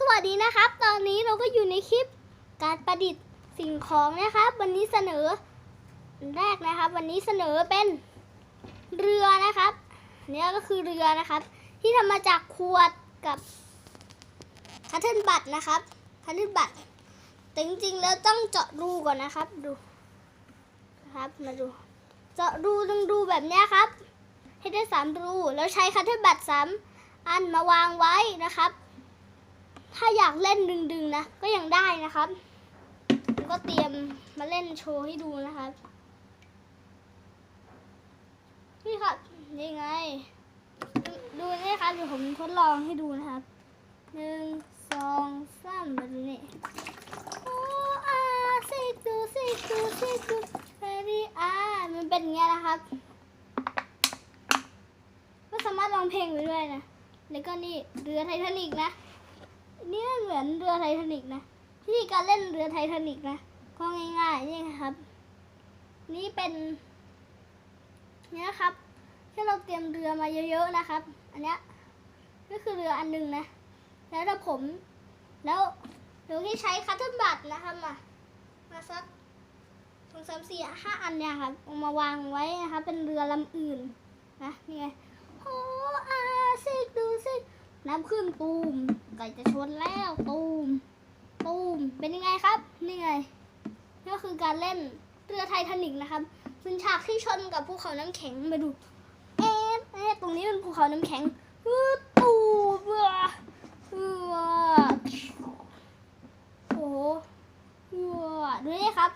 สวัสดีนะครับ ตอนนี้เราก็อยู่ในคลิปการประดิษฐ์สิ่งของนะครับ วันนี้เสนอแรกนะครับ วันนี้เสนอเป็นเรือนะครับเนี่ยก็คือเรือนะครับ ที่ทำมาจากขวดกับคัตเทิลบัตนะครับคัตเทิลบัตแต่จริงๆแล้วต้องเจาะรูก่อนนะครับดูนะครับมาดู เจาะรูตรงรูแบบนี้ครับ ให้ได้สามรูแล้วใช้คัตเทิลบัตสามอันมาวางไว้นะครับ ถ้าอยากเล่นดึงๆนะ ก็ยังได้นะครับก็เตรียมมาเล่นโชว์ให้ดูนะครับ นี่ครับนี่ไง ดูนี่ครับเดี๋ยวผมทดลองให้ดูนะครับหนึ่งสองสามมาดูนี่โอ้อาซิกดูซิกดูซิกดูเฮดีอามันเป็นอย่างเงี้ยนะครับ ก็สามารถร้องเพลงไปด้วยนะ แล้วก็นี่เรือไททานิกนะ นี่มันเหมือนเรือไททานิกนะวิธีการเล่นเรือไททานิกนะก็ง่ายๆนี่ครับ นี่เป็นนี่นะครับที่เราเตรียมเรือมาเยอะๆนะครับ อันเนี้ยก็คือเรืออันหนึ่งนะ แล้วถ้าผม แล้วเดี๋ยวที่ใช้คัตเทิลบัตนะครับมามาสักสองสามสี่ห้าอันเนี่ยครับเอามาวางไว้นะครับ เป็นเรือลำอื่นนะนี่ไง น้ำขึ้นตูมไก่จะชนแล้วตูมตูมเป็นยังไงครับนี่ไงนี่ก็คือการเล่นเรือไททานิกนะครับเป็นฉากที่ชนกับภูเขาน้ำแข็งมาดูเอ๊ะเอ๊ะตรงนี้เป็นภูเขาน้ำแข็งตูมเบื่อเบื่อโอ้โหเบื่อดูนี่ครับ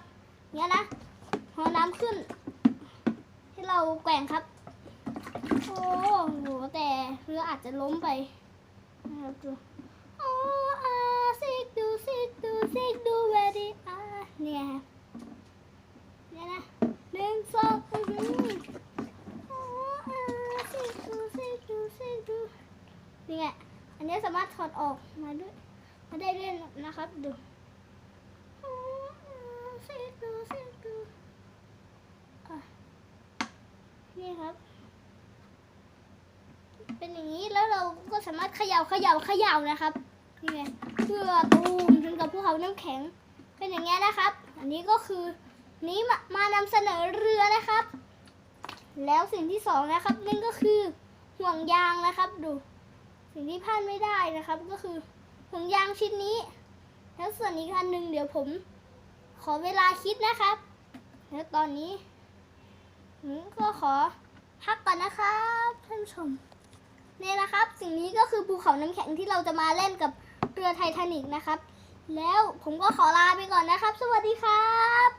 เนี่ยนะพอน้ำขึ้นที่เราแกว่งครับ โอ้โหแต่เรืออาจจะล้มไป โอ้อาซิกดูซิกดูซิกดูเวดีอาเนี่ยเนี่ยนะหนึ่งสองอื้อหือโอ้อาซิกดูซิกดูซิกดูนี่ไงอันนี้สามารถถอดออกมาด้วยมาได้ด้วยนะครับดูโอ้อาซิกดูซิกดูนี่ครับ เป็นอย่างนี้แล้วเราก็ สามารถเขย่าเขย่าเขย่านะครับนี่ไงเพื่อตูมจนกับภูเขาน้ำแข็งเป็นอย่างเงี้ยนะครับ อันนี้ก็คือนี้มามานำเสนอเรือนะครับ แล้วสิ่งที่สองนะครับนั่นก็คือห่วงยางนะครับ ดู สิ่งที่พลาดไม่ได้นะครับ ก็คือห่วงยางชิ้นนี้ แล้วส่วนอีกอันหนึ่งเดี๋ยวผม ขอเวลาคิดนะครับ แล้วตอนนี้ผมก็ขอพักก่อนนะครับท่านผู้ชม นี่นะครับ สิ่งนี้ก็คือภูเขาน้ำแข็งที่เราจะมาเล่นกับเรือไททานิกนะครับ แล้วผมก็ขอลาไปก่อนนะครับ สวัสดีครับ